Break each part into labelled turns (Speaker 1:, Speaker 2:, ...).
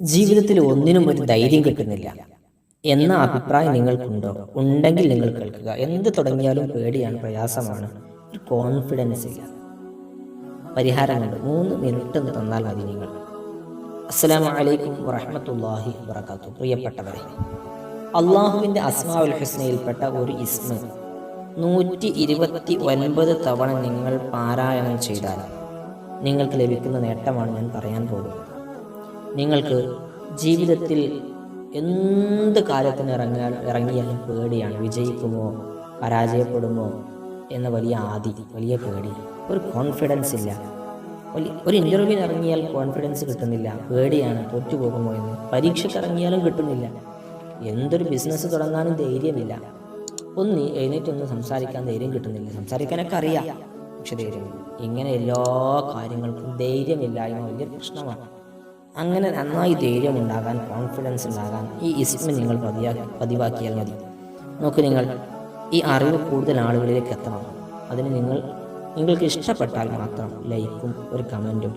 Speaker 1: ജീവിതത്തിൽ ഒന്നിനും ഒരു ധൈര്യം കിട്ടുന്നില്ല. എന്ന അഭിപ്രായം നിങ്ങൾക്കുണ്ടോ? ഉണ്ടെങ്കിൽ നിങ്ങൾ കേൾക്കുക. എന്ത് തുടങ്ങിയാലും പേടിയാണ് പ്രയാസമാണ്. ഒരു കോൺഫിഡൻസ് ഇല്ല. പരിഹാരമുണ്ട് മൂന്ന് മിനിറ്റ് എന്ന് തന്നാൽ മതി നിങ്ങൾ. അസ്സലാമു അലൈക്കും വറഹ്മത്തുള്ളാഹി വബറകാതുഹു. പ്രിയപ്പെട്ടവരെ അള്ളാഹുവിന്റെ അസ്മാഉൽ ഹുസ്നയിൽപ്പെട്ട ഒരു ഇസ്മ നൂറ്റി ഇരുപത്തി ഒൻപത് തവണ നിങ്ങൾ പാരായണം ചെയ്താൽ നിങ്ങൾക്ക് ലഭിക്കുന്ന നേട്ടമാണ് ഞാൻ പറയാൻ പോകുന്നത്. നിങ്ങൾക്ക് ജീവിതത്തിൽ എന്ത് കാര്യത്തിന് ഇറങ്ങാൻ ഇറങ്ങിയാലും പേടിയാണ്. വിജയിക്കുമോ? പരാജയപ്പെടുമോ? എന്ന വലിയ ആദി വലിയ പേടി. ഒരു കോൺഫിഡൻസ് ഇല്ല. ഒരു ഇന്റർവ്യൂവിന് ഇറങ്ങിയാൽ കോൺഫിഡൻസ് കിട്ടുന്നില്ല. പേടിയാണ്. തോറ്റുപോകുമോ എന്ന്. പരീക്ഷയ്ക്ക് ഇറങ്ങിയാലും കിട്ടുന്നില്ല. എന്തൊരു ബിസിനസ് തുടങ്ങാനും ധൈര്യമില്ല. ഒന്ന് എഴുന്നേറ്റ് ഒന്ന് സംസാരിക്കാൻ ധൈര്യം കിട്ടുന്നില്ല. സംസാരിക്കാനൊക്കെ അറിയാം. പക്ഷെ ധൈര്യമില്ല. ഇങ്ങനെ എല്ലാ കാര്യങ്ങൾക്കും ധൈര്യമില്ലായ്മ വലിയ പ്രശ്നമാണ്. അങ്ങനെ നന്നായി ധൈര്യം ഉണ്ടാകാൻ കോൺഫിഡൻസ് ഉണ്ടാകാൻ ഈ ഇസ്മ നിങ്ങൾ പതിയാ പതിവാക്കിയാൽ മതി. നോക്ക് നിങ്ങൾ ഈ അറിവ് കൂടുതൽ ആളുകളിലേക്ക് എത്തണം. അതിന് നിങ്ങൾ നിങ്ങൾക്ക് ഇഷ്ടപ്പെട്ടാൽ മാത്രം ലൈക്കും ഒരു കമന്റും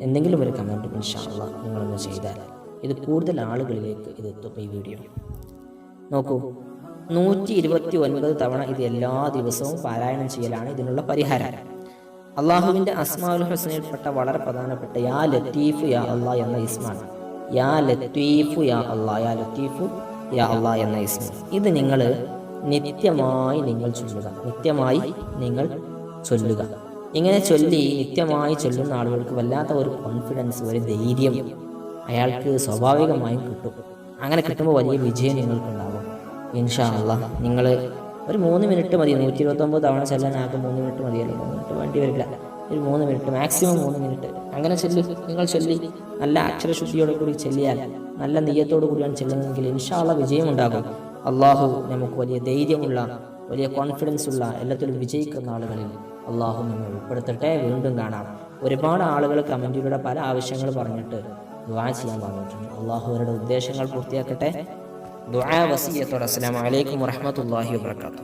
Speaker 1: എന്തെങ്കിലും ഒരു കമന്റും ഇൻഷാല്ല നിങ്ങളൊന്ന് ചെയ്താൽ ഇത് കൂടുതൽ ആളുകളിലേക്ക് ഇത് എത്തും ഈ വീഡിയോ. നോക്കൂ നൂറ്റി ഇരുപത്തി ഒൻപത് തവണ ഇത് എല്ലാ ദിവസവും പാരായണം ചെയ്യലാണ് ഇതിനുള്ള പരിഹാരം. അള്ളാഹുവിന്റെ അസ്മാഉൽ ഹുസ്നയിൽപ്പെട്ട വളരെ പ്രധാനപ്പെട്ട യാ ലത്തീഫു യാ അള്ളാ എന്ന ഇസ്മാണ്. യാ ലത്തീഫു യാ അള്ളാ യാ ലത്തീഫു യാ അള്ളാ എന്ന ഇസ്മ. ഇത് നിങ്ങൾ നിത്യമായി നിങ്ങൾ ചൊല്ലുക. നിത്യമായി നിങ്ങൾ ചൊല്ലുക. ഇങ്ങനെ ചൊല്ലി നിത്യമായി ചൊല്ലുന്ന ആളുകൾക്ക് വല്ലാത്ത ഒരു കോൺഫിഡൻസ് ഒരു ധൈര്യം അയാൾക്ക് സ്വാഭാവികമായും കിട്ടും. അങ്ങനെ കിട്ടുമ്പോൾ വലിയ വിജയം നിങ്ങൾക്കുണ്ടാകും. ഇൻഷാ അള്ളാ നിങ്ങൾ ഒരു മൂന്ന് മിനിറ്റ് മതി. നൂറ്റി ഇരുപത്തൊമ്പത് തവണ ചെല്ലാൻ ആകെ മൂന്ന് മിനിറ്റ് മതിയല്ലോ മൂന്ന് മിനിറ്റ് വേണ്ടി വരില്ല. ഒരു മൂന്ന് മിനിറ്റ് മാക്സിമം മൂന്ന് മിനിറ്റ്. അങ്ങനെ ചെല്ലി. നിങ്ങൾ ചൊല്ലി. നല്ല അക്ഷരശുദ്ധിയോടെ കൂടി ചെല്ലിയാൽ നല്ല നെയ്യത്തോടു കൂടിയാണ് ചെല്ലുന്നതെങ്കിൽ ഇൻഷാള്ള വിജയം ഉണ്ടാകും അള്ളാഹു നമുക്ക് വലിയ ധൈര്യമുള്ള വലിയ കോൺഫിഡൻസ് ഉള്ള എല്ലാത്തിലും വിജയിക്കുന്ന ആളുകളിൽ അള്ളാഹു നമ്മെ ഉൾപ്പെടുത്തട്ടെ. വീണ്ടും കാണാം. ഒരുപാട് ആളുകൾ കമന്റിലൂടെ പല ആവശ്യങ്ങൾ പറഞ്ഞിട്ട് ദുആ ചെയ്യാൻ പറഞ്ഞിട്ടുണ്ട് അള്ളാഹു അവരുടെ ഉദ്ദേശങ്ങൾ പൂർത്തിയാക്കട്ടെ. دعاء وصية والسلام عليكم ورحمة الله وبركاته.